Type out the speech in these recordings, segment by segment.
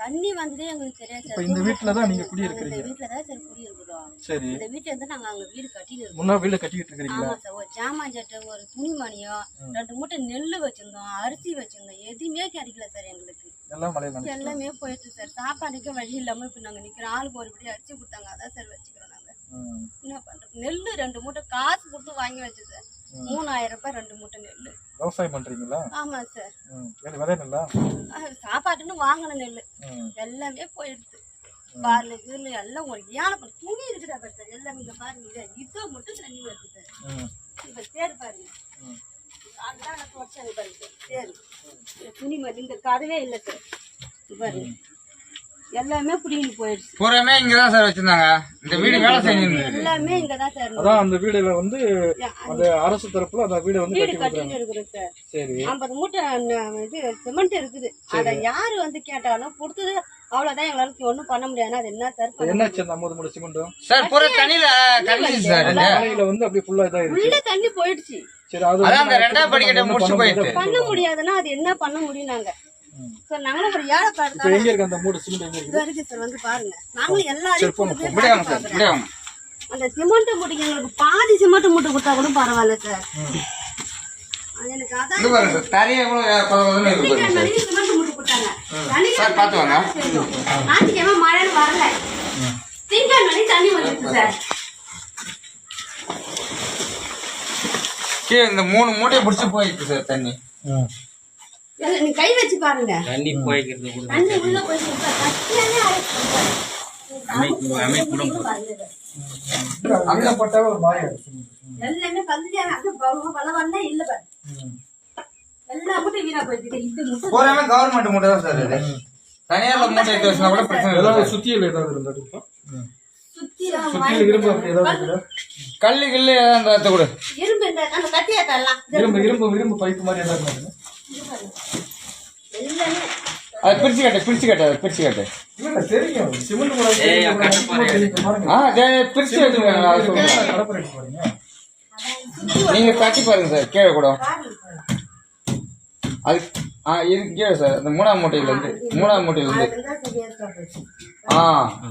தண்ணி வந்ததே எங்களுக்கு தெரியாது இப்ப சார் இந்த வீட்டுல தான் நீங்க இந்த குடியிருக்கிறீங்க வீட்டுல தான் சார் குடியிருக்கிறோம் சரி. இந்த வீட்டுல இருந்து நாங்க அங்க வீடு கட்டிட்டு இருக்கோம். முன்னா வீடு கட்டிக்கிட்டு இருக்கிறீங்களா? ஆமா சார். ஒரு ஜாமான் சட்டை ஒரு துணிமணியும் ரெண்டு மூட்டை நெல்லு வச்சிருந்தோம் அரிசி வச்சிருந்தோம். எதுவுமே கிடைக்கல சார் எங்களுக்கு. எல்லாம் நனைஞ்சு. எல்லாமே போயிடுச்சு சார். சாப்பாடுக்கு வழி இல்லாம இப்ப நாங்க நிக்கிறோம். ஆளுக்கு ஒரு படி அரிசி கொடுத்தாங்க. அதான் சார் வச்சுக்கிறோம் நாங்க. என்ன பண்றது? நெல்லு ரெண்டு மூட்டை காசு கொடுத்து வாங்கி வச்சு சார். மூணாயிரம் ரூபாய் ரெண்டு மூட்டை நெல்லு. விவசாயம் பண்றீங்களா? ஆமா சார். விதை நல்லா? சாப்பாட்டுன்னு வாங்கின நெல்லு. எல்லாமே போயிடுது. பாருல கீழு எல்லாம் ஒரு பாரு, துணி இருக்குதா பாரு சார் எல்லாமே இங்க பாருங்க. இது மட்டும் தண்ணி வருது சார். இப்ப தேர் பாருங்க. அதுதான் வருஷம் பாருங்க இந்த துணி மாதிரி இந்த கதவே இல்லை சார். பாருங்க. எல்லாமே புடிங்கி போயிடுச்சு. பூராமே இங்கதான் சார் வச்சிருந்தாங்க. இந்த வீடு வேலை செஞ்சிருந்தது. எல்லாமே இங்கதான் சார் அதான் அந்த வீடுல வந்து அந்த அரசு தரப்புல அந்த வீடை வந்து வீடு கட்டிட்டு இருக்கிறோம் சார். சரி. ஐம்பது மூட்டை இது சிமெண்ட் இருக்குது. அத யாரு வந்து கேட்டாலும் கொடுத்தது அவ்வளவுதான் எங்களால ஒண்ணும் பண்ண முடியாது. அது என்ன சார் என்னாச்சு அந்த ஐம்பது மூணு சிமெண்ட்டும்? சார் பூரா தண்ணியில கலந்துச்சு சார் இது. மழையில வந்து அப்படியே ஃபுல்லா இதாயிருச்சு உள்ள தண்ணி போயிடுச்சு. சரி அது அந்த ரெண்டாவது படிக்கட்டை முடிச்சு. முடியாது. பண்ண முடியாதுன்னா அது என்ன பண்ண முடியும் நாங்க. சார் நாங்களும் ஒரு ஏழை இப்ப பார்த்து எங்க இருக்கு அந்த மூணு சிமெண்ட் எங்க இருக்கு? இது வரைக்கும் சார் வந்து பாருங்க. நாங்களும் வாங்க அந்த சிமெண்ட் மூட்டைக்கு எங்களுக்கு பாதி சிமெண்ட் மூட்டை கொடுத்தா கூட பரவாயில்ல சார். அது எனக்கு அதான் தரையை சிமெண்ட் மூட்டை கொடுத்தாங்க. சார், பார்த்து வாங்க. ஞாயிற்றுக்கிழமை வரல. தண்ணி வந்துருக்கு சார். கீழே இந்த மூணு மூட்டையை பிடிச்சி போயிருக்கு சார் தண்ணி. நீ கை வச்சு பாருங்க. தண்ணி போய்க்கிறது கூட தண்ணி உள்ள போய் கட்டியாலே ஆயிடுச்சு அமைப்பு அமைப்பு கூட பாருங்க. அங்க போட்டாவே ஒரு மாதிரி ஆயிடுச்சு. எல்லாமே அது இல்ல பாரு. வீணா இது கவர்மெண்ட் மூட்டை தான் சார் இது. தனியார்ல மூட்டை எடுத்து வச்சுனா கூட பிரச்சனை இல்லை. சுத்தியல் ஏதாவது இருந்தா இருக்கும் சுத்தி சுத்தியல் இரும்பு அப்படி ஏதாவது கல்லு கில்லு ஏதாவது இருந்தா கொடு. இரும்பு இரும்பு இரும்பு இரும்பு பைப்பு மாதிரி ஏதாவது? அதை பிரிச்சு கட்டு பிரிச்சு கட்டு அதை பிரிச்சு கட்டு. ஆ பிரிச்சு நீங்க தட்டி பாருங்க சார் கீழே கூட. அது ஆ இது கீழே சார். அந்த மூணாம் மூட்டையில இருந்து மூணாம் மூட்டையில இருந்து இருந்தா சரியா இருக்கா போச்சு ஆ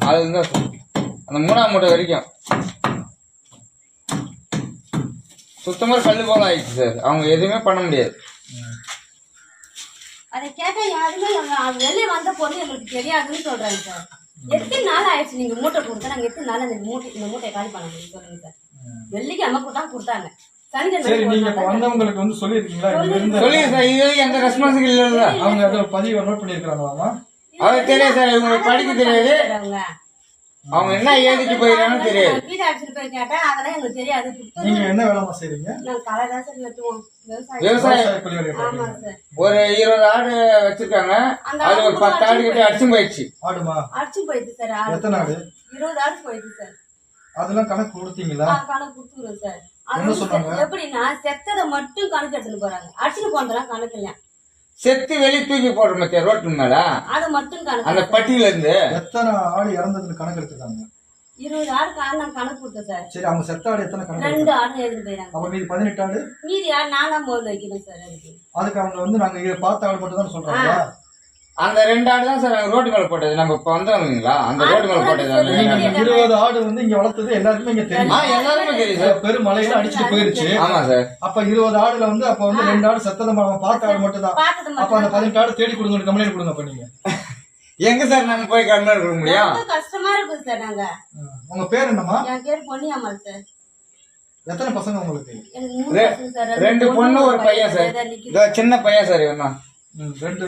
அது இருந்தா சார். அந்த மூணாம் மூட்டை வரைக்கும். சுத்தமா கல்லு போல ஆயிடுச்சு சார். அவங்க எதுவுமே பண்ண முடியாது. அதை கேட்டா யாருமே வெளியே வந்த பொண்ணு எங்களுக்கு தெரியாதுன்னு சொல்றாங்க சார். எத்தனை நாள் ஆயிடுச்சு நீங்க மூட்டை கொடுத்தா? நாங்க எத்தனை நாள் அந்த மூட்டை இந்த மூட்டையை காலி பண்ண முடியும் சொல்லுங்க சார். வெள்ளிக்கு அம்மா தான் கொடுத்தாங்க. சரி சனிக்கிழமை நீங்க இப்ப வந்தவங்களுக்கு வந்து சொல்லிருக்கீங்களா சொல்லுங்க சார் இது எந்த ரெஸ்பான்சிபிள் இல்லை அவங்க அதை பதிவு நோட் பண்ணிருக்காங்களாமா அவருக்கு தெரியாது சார் இவங்களுக்கு படிக்க தெரியாது. அவங்க என்ன எழுதிட்டு போயிருக்காங்கன்னு தெரியாது. வீடு அடிச்சுட்டு போய் கேட்டா அதெல்லாம் எங்களுக்கு தெரியாது. நீங்க என்ன வேலைமா செய்றீங்க? நாங்க களை தான் சார் விவசாயம். ஆமா. சார். ஒரு இருபது ஆடு வச்சிருக்காங்க. அந்த அது ஒரு ஆடு பத்து ஆடு கிட்ட அடிச்சும் போயிடுச்சு. ஆடுமா? அடிச்சு போயிடுது சார். எத்தனை ஆடு? இருபது ஆடு போயிடுது சார். அதெல்லாம் கணக்கு கொடுத்தீங்களா? ஆ, கணக்கு கொடுத்துருவோம் சார். எப்படின்னா செத்ததை மட்டும் கணக்கு எடுத்துட்டு போறாங்க. அடிச்சுட்டு போனதெல்லாம் கணக்கு இல்ல. செத்து வெளியே தூக்கி போடுற மத்திய ரோட்டு மேல. அது மட்டும் அந்த கணக்கு பட்டியில இருந்து எத்தனை ஆடு இறந்ததுன்னு கணக்கு எடுத்துக்காங்க இருபது ஆடு காரணம் நான் கணக்கு கொடுத்தேன் சார். சரி அவங்க செத்த ஆடு எத்தனை கணக்கு ரெண்டு? ஆடு எழுதி போயிறாங்க அப்ப மீதி பதினெட்டு ஆடு? மீதி ஆடு நான் தான் முதல்ல வைக்கணும் சார் அதுக்கு. அதுக்கு அவங்க வந்து நாங்க இதை பார்த்த ஆடு மட்டும் தான் சொல்றாங்களா அந்த ரெண்டு ஆடு தான் சார் நாங்க ரோட்டு மேல போட்டது. நம்ம இப்ப வந்தவங்களா அந்த ரோட்டு மேல போட்டது. நீங்க இருபது ஆடு வந்து இங்க வளர்த்தது எல்லாருக்குமே இங்க ஆ தெரியும் எல்லாருமே தெரியும் சார் பெருமழையில அடிச்சுட்டு போயிருச்சு. ஆமா சார். அப்ப இருபது ஆடுல வந்து அப்ப வந்து ரெண்டு ஆடு செத்ததை பார்த்த ஆடு மட்டும் தான். அப்ப அந்த பதினெட்டு ஆடு தேடி கொடுங்க கம்ப்ளைண்ட் கொடுங்க அப்ப நீங்க. எங்க சார் நம்ம போய் கம்மியாக கொடுக்க முடியும்? ரொம்ப கஷ்டமா இருக்கும் சார் நாங்க. உங்க பேர் என்னம்மா? என் பேர் பொன்னியம்மாள் சார். எத்தனை பசங்க உங்களுக்கு? எனக்கு மூணு ரெ- பசங்க சார். ரெண்டு பொண்ணு ஒரு பையன் சார். சின்ன பையன் சார் இவன். ம், ரெண்டு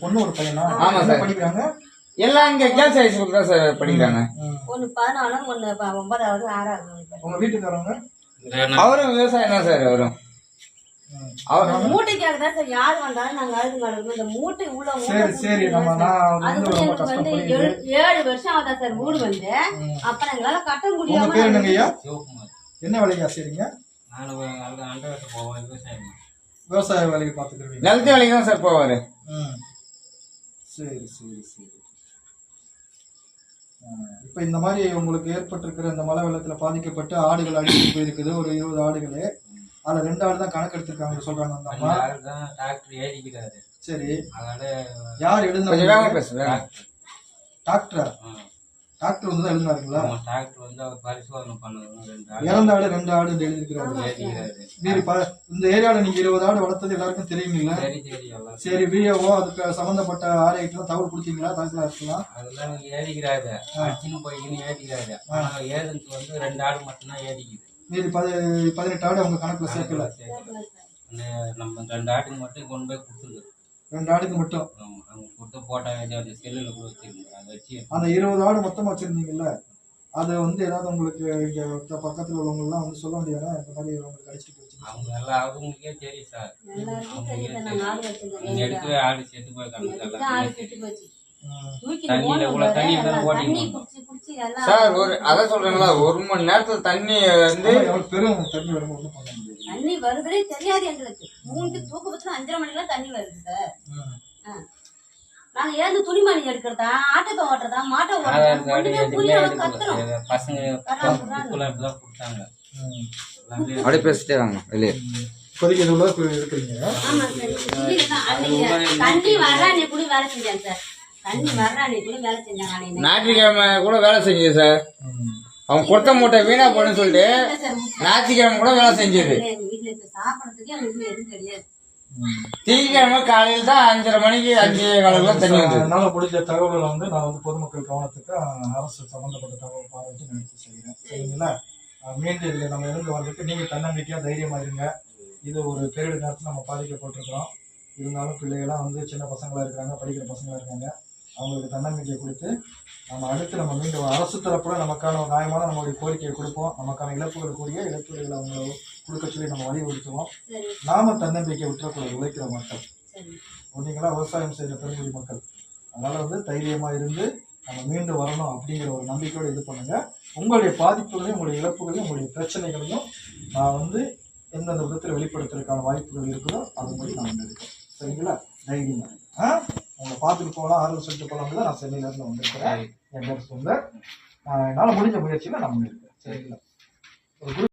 பொண்ணு ஒரு பையனா? ஆமா சார். படிக்கிறாங்க? எல்லாம் இங்க கேர்ள்ஸ் ஹை ஸ்கூல் தான் சார் படிக்கிறாங்க. ம். ஒண்ணு பதினாலும் ஒண்ணு ப- ஒன்பதாவது ஆறாவது உங்க வீட்டுக்காரவங்க? அவரும் விவசாயம் தான் சார் அவரும். மூட்டைக்காக தான் சார். யார் வந்தாலும் நாங்க அழுது நடக்கணும் இந்த மூட்டை உள்ள சரி நம்ம அது வந்து ஏழு வருஷம் ஆகுதா சார் வீடு வந்து. அப்புறம் எங்களால கட்ட முடியாம என்ன வேலையா செய்றீங்க அண்டை போவோம் விவசாயம். விவசாய வேலைக்கு பாத்துக்கிறீங்க நிலத்து வேலைக்கு தான் சார் போவாரு. ம். சரி சரி சரி. இப்ப இந்த மாதிரி உங்களுக்கு ஏற்பட்டிருக்கிற இந்த மழை வெள்ளத்துல பாதிக்கப்பட்டு ஆடுகள் அடிச்சுட்டு போயிருக்குது. ஒரு இருபது ஆடுகளு. அதுல ரெண்டு ஆடு தான் கணக்கு எடுத்திருக்காங்க சொல்றாங்க அந்த அம்மா. தான் டாக்டர் எழுதிக்கிறாரு சரி. அதனால யார் பேசுறேன் டாக்டரா. டாக்டர் வந்து தான் எழுதினாருங்களா? நம்ம டாக்டர் வந்து அவர் பரிசோதனை பண்ணணும் ரெண்டு ஆடு இறந்த ஆடு ரெண்டு ஆடு எழுதிருக்கிறாரு எழுதிக்கிறாரு சரி ப- இந்த ஏரியால நீங்க இருபது ஆடு வளர்த்தது எல்லாருக்கும் தெரியுங்களா சரி சரி எல்லாம் சரி விஏஓ அதுக்கு சம்பந்தப்பட்ட ஆர்ஐக்கு தகவல் கொடுத்தீங்களா? தாசில்தார் இருக்கலாம். அதெல்லாம் ஏறிக்கிறாரு. அடிச்சுன்னு போய்க்கின்னு ஏறிக்கிறாரு. ஆனா ஏதுக்கு வந்து ரெண்டு ஆடு மட்டும்தான் ஏறிக்குது. மீதி பதி பதினெட்டு ஆடு அவங்க கணக்குல சேர்க்கல. சேர்க்கல. நம்ம ரெண்டு ஆட்டுக்கு மட்டும் கொண்டு போய் கொடுத்துருக்கு ரெண்டு ஆடுக்கு மட்டும். அவங்க கொடுத்து போட்டோ அந்த செல்லுல கூட வச்சிருந்தாங்க. அதை வச்சு அந்த இருபது ஆடு மொத்தமா வச்சிருந்தீங்கல்ல அது வந்து ஏதாவது உங்களுக்கு இங்க பக்க- பக்கத்துல உள்ளவங்க எல்லாம் வந்து சொல்ல முடியாதா? இந்த மாதிரி உங்களுக்கு அடிச்சுட்டு போச்சு. அவங்க எல்லாம் அவங்களுக்கே தெரியும் சார் எல்லாருக்கும் தெரியும். நாங்க ஆள் வச்சிருந்தோம் நீங்க எடுக்கிற ஆடு செத்து போய் கணக்கு சார் ஒரு அதான் சொல்றேங்களா ஒரு மணி நேரத்துல தண்ணி வந்து பெரும் தண்ணி வரும் ஒன்றும் பண்ண முடியாது. தண்ணி வருதுன்னே தெரியாது எங்களுக்கு. மூணு தூக்கு பத்திரம் அஞ்சரை மணிக்கெல்லாம் தண்ணி வருது சார். நாங்க ஏந்து துணிமணி எடுக்கிறதா ஆட்டத்தை ஓட்டுறதா மாட்டை ஓட்டுறதா ஒண்ணுமே கத்துறோம். பசங்க அப்படியே பேசிட்டே வாங்க வெளியே. இப்போதைக்கு இருக்கிறீங்க தண்ணி வர்ற அன்னைக்கு கூட வேலை செஞ்சேன் சார். தண்ணி வர்ற அன்னைக்கு கூட வேலை செஞ்சாங்க அன்னைக்கு ஞாயிற்றுக்கிழமை கூட வேலை செஞ்சது சார். அவன் கொடுத்த மூட்டை வீணா போன்னு சொல்லிட்டு ஞாயிற்றுக்கிழமை கூட வேலை செஞ்சது. இப்ப சாப்பிடறதுக்கு எதுவும் கிடையாது. திங்கக்கிழமை காலையில தான் அஞ்சரை மணிக்கு அஞ்சு காலையில தண்ணி என்னால முடிஞ்ச தகவல்களை வந்து நான் வந்து பொதுமக்கள் கவனத்துக்கு அஹ், அரசு சம்பந்தப்பட்ட தகவல் பார்வையிட்டு நான் எடுத்து செய்கிறேன். சரிங்களா? அஹ், மீண்டும் இதுல நம்ம இருந்து வர்றதுக்கு நீங்க தன்னம்பிக்கையா தைரியமா இருங்க. இது ஒரு பேரிடர் நேரத்தில் நம்ம பாதிக்கப்பட்டிருக்கிறோம். இருந்தாலும் பிள்ளைகள்லாம் வந்து சின்ன பசங்களா இருக்காங்க படிக்கிற பசங்களா இருக்காங்க. அவங்களுக்கு தன்னம்பிக்கை கொடுத்து நம்ம அடுத்து நம்ம மீண்டும் அரசு தரப்புல நமக்கான ஒரு நியாயமான நம்மளுடைய கோரிக்கையை கொடுப்போம். நமக்கான இழப்புகள் கூடிய இழப்பீடுகளை அவங்க கொடுக்க சொல்லி நம்ம வலியுறுத்துவோம் நாம தன்னம்பிக்கை விட்டுறக்கூடாது உழைக்கிற மக்கள். சரி. ஓகேங்களா விவசாயம் செய்கிற பெருங்குடி மக்கள். அதனால வந்து தைரியமா இருந்து நம்ம மீண்டு வரணும் அப்படிங்கிற ஒரு நம்பிக்கையோட இது பண்ணுங்க. உங்களுடைய பாதிப்புகளையும் உங்களுடைய இழப்புகளையும் உங்களுடைய பிரச்சனைகளையும் நான் வந்து எந்தெந்த விதத்தில் வெளிப்படுத்துறதுக்கான வாய்ப்புகள் இருக்குதோ அதுபடி நான் வந்து இருக்கேன் சரிங்களா? தைரியமா. இருங்க. ஆ? உங்களை பார்த்துட்டு போகலாம் ஆறுதல் சொல்லிட்டு போகலாம் தான் நான் சென்னையில இருந்து வந்திருக்கிறேன். என் பேர் சுந்தர். நான் என்னால் முடிஞ்ச முயற்சியில நான் பண்ணியிருக்கேன் சரிங்களா? ஒரு